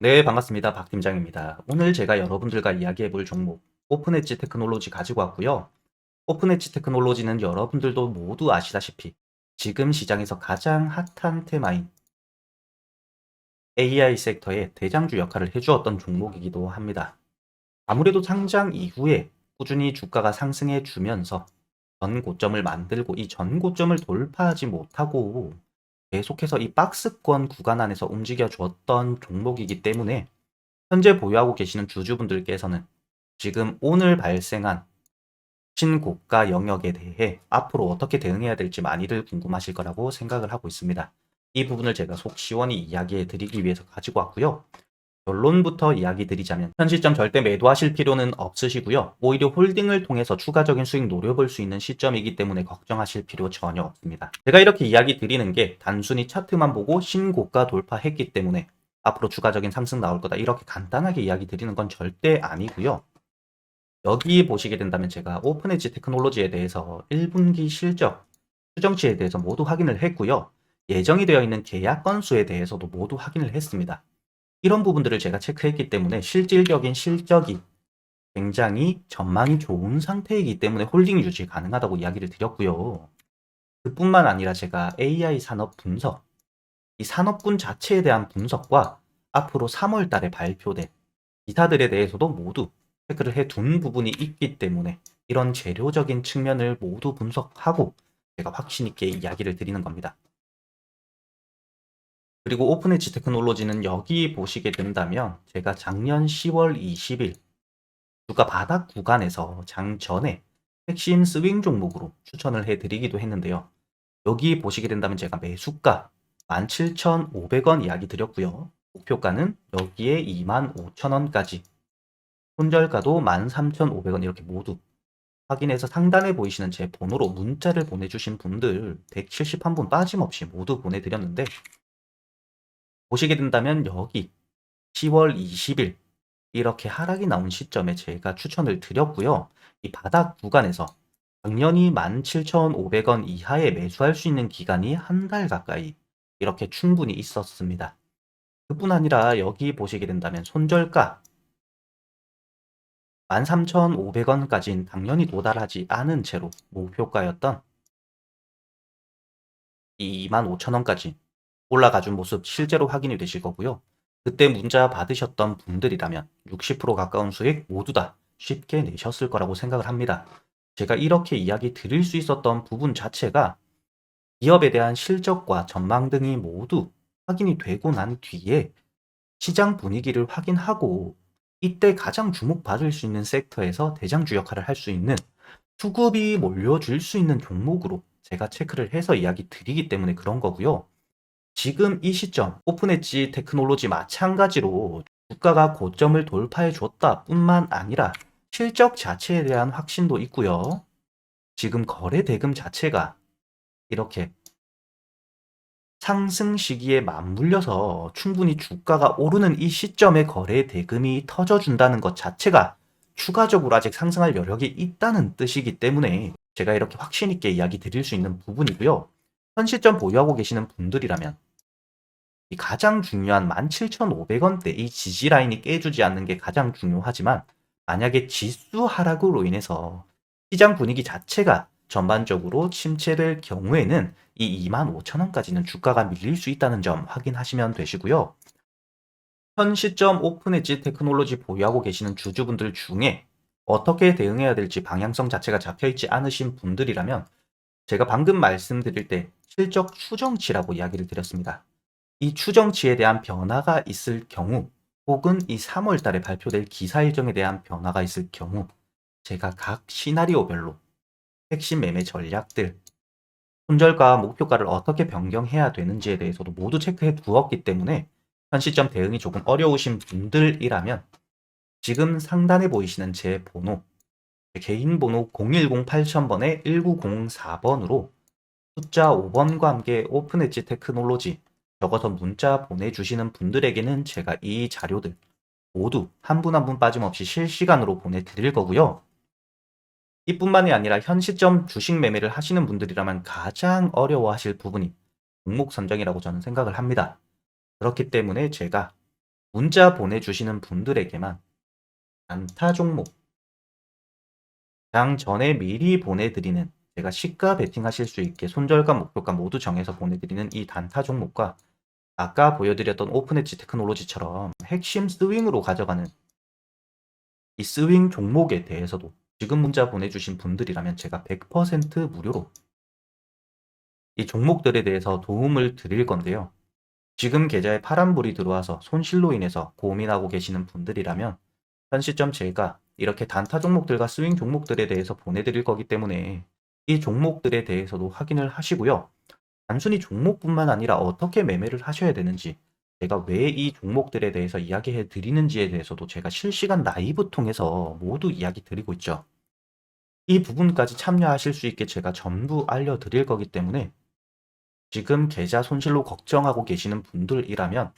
네, 반갑습니다. 박 팀장입니다. 오늘 제가 여러분들과 이야기해 볼 종목, 오픈엣지 테크놀로지 가지고 왔고요. 오픈엣지 테크놀로지는 여러분들도 모두 아시다시피 지금 시장에서 가장 핫한 테마인 AI 섹터의 대장주 역할을 해주었던 종목이기도 합니다. 아무래도 상장 이후에 꾸준히 주가가 상승해 주면서 전 고점을 만들고 이 전 고점을 돌파하지 못하고 계속해서 이 박스권 구간 안에서 움직여 줬던 종목이기 때문에 현재 보유하고 계시는 주주분들께서는 지금 오늘 발생한 신고가 영역에 대해 앞으로 어떻게 대응해야 될지 많이들 궁금하실 거라고 생각을 하고 있습니다. 이 부분을 제가 속 시원히 이야기해 드리기 위해서 가지고 왔고요. 결론부터 이야기 드리자면 현 시점 절대 매도하실 필요는 없으시고요. 오히려 홀딩을 통해서 추가적인 수익 노려볼 수 있는 시점이기 때문에 걱정하실 필요 전혀 없습니다. 제가 이렇게 이야기 드리는 게 단순히 차트만 보고 신고가 돌파했기 때문에 앞으로 추가적인 상승 나올 거다 이렇게 간단하게 이야기 드리는 건 절대 아니고요. 여기 보시게 된다면 제가 오픈엣지 테크놀로지에 대해서 1분기 실적, 추정치에 대해서 모두 확인을 했고요. 예정이 되어 있는 계약 건수에 대해서도 모두 확인을 했습니다. 이런 부분들을 제가 체크했기 때문에 실질적인 실적이 굉장히 전망이 좋은 상태이기 때문에 홀딩 유지 가능하다고 이야기를 드렸고요. 그뿐만 아니라 제가 AI 산업 분석, 이 산업군 자체에 대한 분석과 앞으로 3월 달에 발표될 기사들에 대해서도 모두 체크를 해 둔 부분이 있기 때문에 이런 재료적인 측면을 모두 분석하고 제가 확신 있게 이야기를 드리는 겁니다. 그리고 오픈 엣지 테크놀로지는 여기 보시게 된다면 제가 작년 10월 20일 주가 바닥 구간에서 장 전에 핵심 스윙 종목으로 추천을 해드리기도 했는데요. 여기 보시게 된다면 제가 매수가 17,500원 이야기 드렸고요. 목표가는 여기에 25,000원까지 손절가도 13,500원 이렇게 모두 확인해서 상단에 보이시는 제 번호로 문자를 보내주신 분들 171분 빠짐없이 모두 보내드렸는데 보시게 된다면 여기 10월 20일 이렇게 하락이 나온 시점에 제가 추천을 드렸고요. 이 바닥 구간에서 당연히 17,500원 이하에 매수할 수 있는 기간이 한 달 가까이 이렇게 충분히 있었습니다. 그뿐 아니라 여기 보시게 된다면 손절가 13,500원까지는 당연히 도달하지 않은 채로 목표가였던 이 25,000원까지 올라가준 모습 실제로 확인이 되실 거고요. 그때 문자 받으셨던 분들이라면 60% 가까운 수익 모두 다 쉽게 내셨을 거라고 생각을 합니다. 제가 이렇게 이야기 드릴 수 있었던 부분 자체가 기업에 대한 실적과 전망 등이 모두 확인이 되고 난 뒤에 시장 분위기를 확인하고 이때 가장 주목받을 수 있는 섹터에서 대장주 역할을 할 수 있는 수급이 몰려줄 수 있는 종목으로 제가 체크를 해서 이야기 드리기 때문에 그런 거고요. 지금 이 시점 오픈엣지 테크놀로지 마찬가지로 주가가 고점을 돌파해 줬다 뿐만 아니라 실적 자체에 대한 확신도 있고요. 지금 거래 대금 자체가 이렇게 상승 시기에 맞물려서 충분히 주가가 오르는 이 시점에 거래 대금이 터져준다는 것 자체가 추가적으로 아직 상승할 여력이 있다는 뜻이기 때문에 제가 이렇게 확신 있게 이야기 드릴 수 있는 부분이고요. 현 시점 보유하고 계시는 분들이라면 이 가장 중요한 17,500원대 이 지지 라인이 깨주지 않는 게 가장 중요하지만 만약에 지수 하락으로 인해서 시장 분위기 자체가 전반적으로 침체될 경우에는 이 25,000원까지는 주가가 밀릴 수 있다는 점 확인하시면 되시고요. 현 시점 오픈엣지 테크놀로지 보유하고 계시는 주주분들 중에 어떻게 대응해야 될지 방향성 자체가 잡혀있지 않으신 분들이라면 제가 방금 말씀드릴 때 실적 추정치라고 이야기를 드렸습니다. 이 추정치에 대한 변화가 있을 경우 혹은 이 3월 달에 발표될 기사 일정에 대한 변화가 있을 경우 제가 각 시나리오별로 핵심 매매 전략들, 손절가, 목표가를 어떻게 변경해야 되는지에 대해서도 모두 체크해 두었기 때문에 현 시점 대응이 조금 어려우신 분들이라면 지금 상단에 보이시는 제 번호, 제 개인 번호 010-8000번에 1904번으로 숫자 5번과 함께 오픈엣지 테크놀로지 적어서 문자 보내주시는 분들에게는 제가 이 자료들 모두 한분 한 분 빠짐없이 실시간으로 보내드릴 거고요. 이뿐만이 아니라 현 시점 주식 매매를 하시는 분들이라면 가장 어려워하실 부분이 종목 선정이라고 저는 생각을 합니다. 그렇기 때문에 제가 문자 보내주시는 분들에게만 단타 종목 장 전에 미리 보내드리는 제가 시가 베팅하실 수 있게 손절가 목표가 모두 정해서 보내드리는 이 단타 종목과 아까 보여드렸던 오픈엣지 테크놀로지처럼 핵심 스윙으로 가져가는 이 스윙 종목에 대해서도 지금 문자 보내주신 분들이라면 제가 100% 무료로 이 종목들에 대해서 도움을 드릴 건데요. 지금 계좌에 파란불이 들어와서 손실로 인해서 고민하고 계시는 분들이라면 현 시점 제가 이렇게 단타 종목들과 스윙 종목들에 대해서 보내드릴 거기 때문에 이 종목들에 대해서도 확인을 하시고요. 단순히 종목뿐만 아니라 어떻게 매매를 하셔야 되는지, 제가 왜 이 종목들에 대해서 이야기해 드리는지에 대해서도 제가 실시간 라이브 통해서 모두 이야기 드리고 있죠. 이 부분까지 참여하실 수 있게 제가 전부 알려드릴 거기 때문에 지금 계좌 손실로 걱정하고 계시는 분들이라면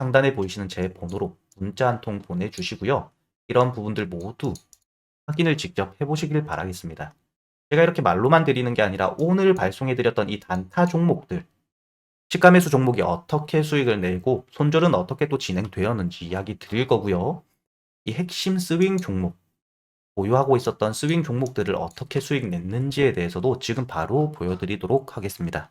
상단에 보이시는 제 번호로 문자 한 통 보내주시고요. 이런 부분들 모두 확인을 직접 해보시길 바라겠습니다. 제가 이렇게 말로만 드리는 게 아니라 오늘 발송해드렸던 이 단타 종목들, 시가 매수 종목이 어떻게 수익을 내고 손절은 어떻게 또 진행되었는지 이야기 드릴 거고요. 이 핵심 스윙 종목, 보유하고 있었던 스윙 종목들을 어떻게 수익 냈는지에 대해서도 지금 바로 보여드리도록 하겠습니다.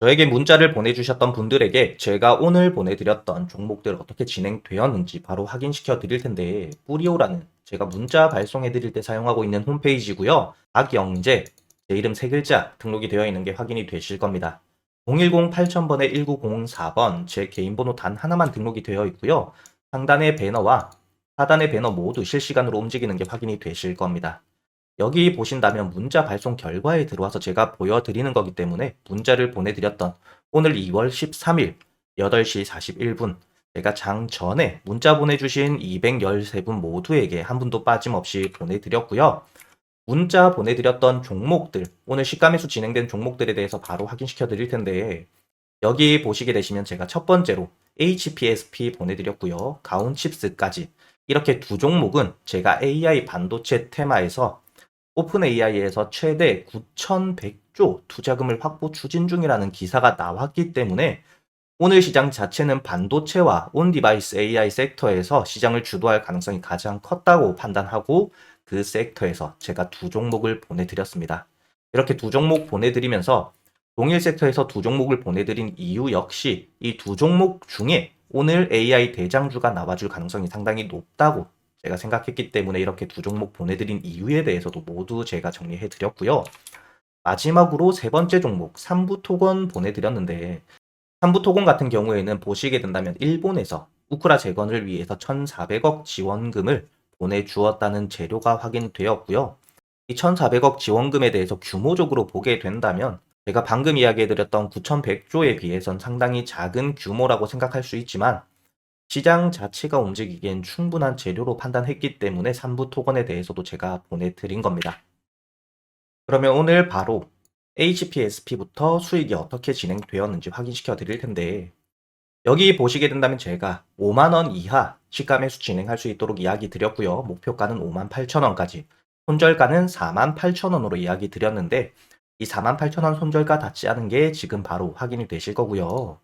저에게 문자를 보내주셨던 분들에게 제가 오늘 보내드렸던 종목들 어떻게 진행되었는지 바로 확인시켜 드릴 텐데 뿌리오라는 제가 문자 발송해 드릴 때 사용하고 있는 홈페이지고요. 박영재 제 이름 세 글자 등록이 되어 있는 게 확인이 되실 겁니다. 010-8000번에 1904번 제 개인 번호 단 하나만 등록이 되어 있고요. 상단의 배너와 하단의 배너 모두 실시간으로 움직이는 게 확인이 되실 겁니다. 여기 보신다면 문자 발송 결과에 들어와서 제가 보여드리는 거기 때문에 문자를 보내드렸던 오늘 2월 13일 8시 41분 제가 장 전에 문자 보내주신 213분 모두에게 한 분도 빠짐없이 보내드렸고요. 문자 보내드렸던 종목들, 오늘 시가매수 진행된 종목들에 대해서 바로 확인시켜 드릴 텐데, 여기 보시게 되시면 제가 첫 번째로 HPSP 보내드렸고요. 가온칩스까지. 이렇게 두 종목은 제가 AI 반도체 테마에서 오픈 AI에서 최대 9,100조 투자금을 확보 추진 중이라는 기사가 나왔기 때문에 오늘 시장 자체는 반도체와 온 디바이스 AI 섹터에서 시장을 주도할 가능성이 가장 컸다고 판단하고 그 섹터에서 제가 두 종목을 보내드렸습니다. 이렇게 두 종목 보내드리면서 동일 섹터에서 두 종목을 보내드린 이유 역시 이 두 종목 중에 오늘 AI 대장주가 나와줄 가능성이 상당히 높다고 제가 생각했기 때문에 이렇게 두 종목 보내드린 이유에 대해서도 모두 제가 정리해 드렸고요. 마지막으로 세 번째 종목 3부 토건 보내드렸는데 3부 토건 같은 경우에는 보시게 된다면 일본에서 우크라 재건을 위해서 1,400억 지원금을 보내주었다는 재료가 확인되었고요. 이 1,400억 지원금에 대해서 규모적으로 보게 된다면 제가 방금 이야기해드렸던 9,100조에 비해선 상당히 작은 규모라고 생각할 수 있지만 시장 자체가 움직이기엔 충분한 재료로 판단했기 때문에 3부 토건에 대해서도 제가 보내드린 겁니다. 그러면 오늘 바로 HPSP부터 수익이 어떻게 진행되었는지 확인시켜 드릴 텐데 여기 보시게 된다면 제가 5만원 이하 시가 매수 진행할 수 있도록 이야기 드렸고요. 목표가는 5만 8천원까지 손절가는 4만 8천원으로 이야기 드렸는데 이 4만 8천원 손절가 닿지 않은 게 지금 바로 확인이 되실 거고요.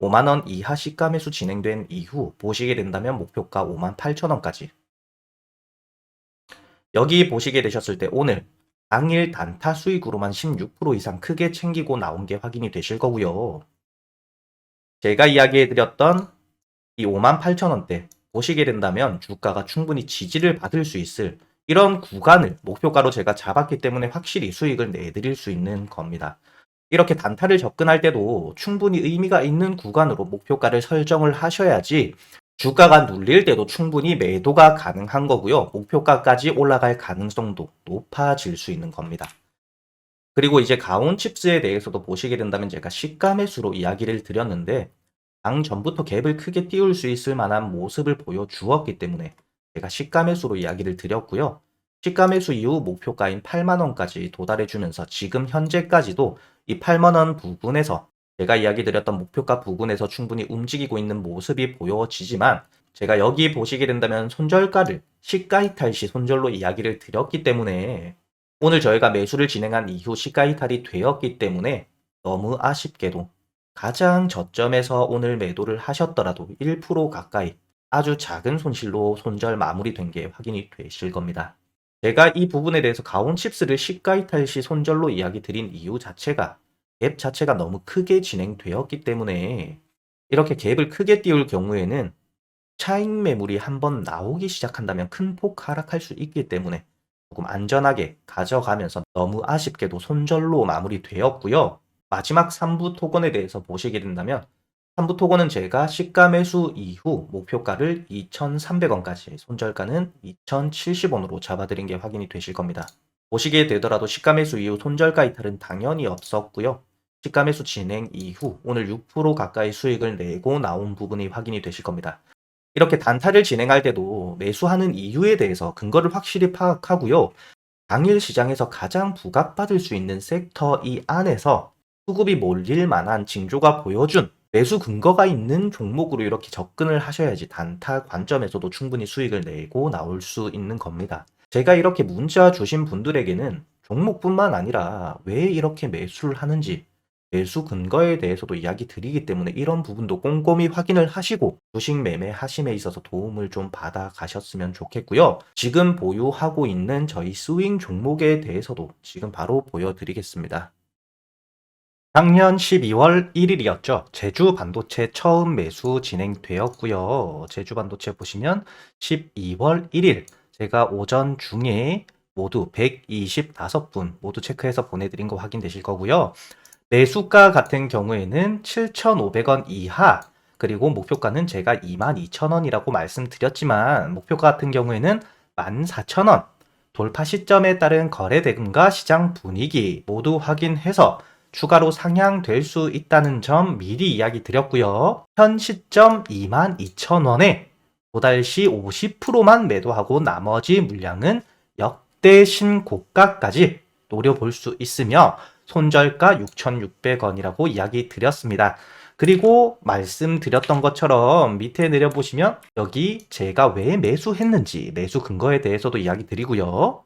5만 원 이하 시가 매수 진행된 이후 보시게 된다면 목표가 5만 8천 원까지 여기 보시게 되셨을 때 오늘 당일 단타 수익으로만 16% 이상 크게 챙기고 나온 게 확인이 되실 거고요. 제가 이야기해드렸던 이 5만 8천 원대 보시게 된다면 주가가 충분히 지지를 받을 수 있을 이런 구간을 목표가로 제가 잡았기 때문에 확실히 수익을 내드릴 수 있는 겁니다. 이렇게 단타를 접근할 때도 충분히 의미가 있는 구간으로 목표가를 설정을 하셔야지 주가가 눌릴 때도 충분히 매도가 가능한 거고요. 목표가까지 올라갈 가능성도 높아질 수 있는 겁니다. 그리고 이제 가온 칩스에 대해서도 보시게 된다면 제가 시가 매수로 이야기를 드렸는데 장 전부터 갭을 크게 띄울 수 있을 만한 모습을 보여주었기 때문에 제가 시가 매수로 이야기를 드렸고요. 시가 매수 이후 목표가인 8만원까지 도달해주면서 지금 현재까지도 이 8만원 부분에서 제가 이야기 드렸던 목표가 부분에서 충분히 움직이고 있는 모습이 보여지지만 제가 여기 보시게 된다면 손절가를 시가 이탈 시 손절로 이야기를 드렸기 때문에 오늘 저희가 매수를 진행한 이후 시가 이탈이 되었기 때문에 너무 아쉽게도 가장 저점에서 오늘 매도를 하셨더라도 1% 가까이 아주 작은 손실로 손절 마무리된 게 확인이 되실 겁니다. 제가 이 부분에 대해서 가온 칩스를 시가 이탈 시 손절로 이야기 드린 이유 자체가 갭 자체가 너무 크게 진행되었기 때문에 이렇게 갭을 크게 띄울 경우에는 차익 매물이 한번 나오기 시작한다면 큰 폭 하락할 수 있기 때문에 조금 안전하게 가져가면서 너무 아쉽게도 손절로 마무리되었고요. 마지막 3부 토건에 대해서 보시게 된다면 3부 토건은 제가 시가 매수 이후 목표가를 2,300원까지 손절가는 2,070원으로 잡아드린 게 확인이 되실 겁니다. 보시게 되더라도 시가 매수 이후 손절가 이탈은 당연히 없었고요. 시가 매수 진행 이후 오늘 6% 가까이 수익을 내고 나온 부분이 확인이 되실 겁니다. 이렇게 단타를 진행할 때도 매수하는 이유에 대해서 근거를 확실히 파악하고요. 당일 시장에서 가장 부각받을 수 있는 섹터 이 안에서 수급이 몰릴 만한 징조가 보여준 매수 근거가 있는 종목으로 이렇게 접근을 하셔야지 단타 관점에서도 충분히 수익을 내고 나올 수 있는 겁니다. 제가 이렇게 문자 주신 분들에게는 종목뿐만 아니라 왜 이렇게 매수를 하는지 매수 근거에 대해서도 이야기 드리기 때문에 이런 부분도 꼼꼼히 확인을 하시고 주식 매매 하심에 있어서 도움을 좀 받아 가셨으면 좋겠고요. 지금 보유하고 있는 저희 스윙 종목에 대해서도 지금 바로 보여드리겠습니다. 작년 12월 1일이었죠. 제주 반도체 처음 매수 진행되었고요. 제주 반도체 보시면 12월 1일 제가 오전 중에 모두 125분 모두 체크해서 보내드린 거 확인되실 거고요. 매수가 같은 경우에는 7,500원 이하 그리고 목표가는 제가 22,000원이라고 말씀드렸지만 목표가 같은 경우에는 14,000원 돌파 시점에 따른 거래 대금과 시장 분위기 모두 확인해서 추가로 상향될 수 있다는 점 미리 이야기 드렸고요. 현 시점 22,000원에 도달 시 50%만 매도하고 나머지 물량은 역대 신고가까지 노려볼 수 있으며 손절가 6,600원이라고 이야기 드렸습니다. 그리고 말씀드렸던 것처럼 밑에 내려보시면 여기 제가 왜 매수했는지 매수 근거에 대해서도 이야기 드리고요.